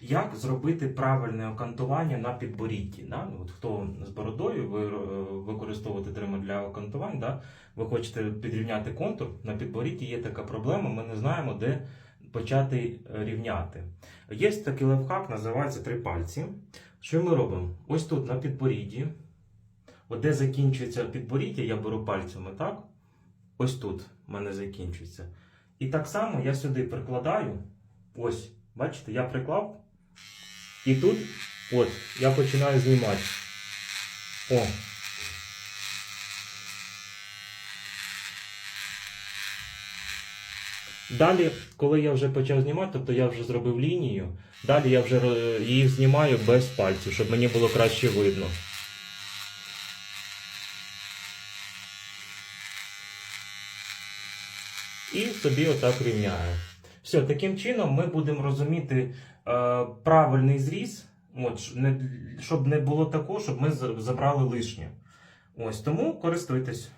як зробити правильне окантування на підборідді. Да? Ну, От хто з бородою ви е, використовуєте тример для окантувань, да? ви хочете підрівняти контур, на підборідді є така проблема, ми не знаємо, де почати е, рівняти. Є такий лайфхак, називається три пальці. Що ми робимо? Ось тут на підборідді, от де закінчується підборіддя, я беру пальцями, так? Ось тут в мене закінчується. І так само я сюди прикладаю. Ось, бачите, я приклав. І тут, от, я починаю знімати. О. Далі, коли я вже почав знімати, тобто я вже зробив лінію, далі я вже е, її знімаю без пальців, щоб мені було краще видно. І собі отак рівняю. Все, таким чином ми будемо розуміти е, правильний зріз, от, не, щоб не було такого, щоб ми забрали лишнє. Ось тому користуйтесь.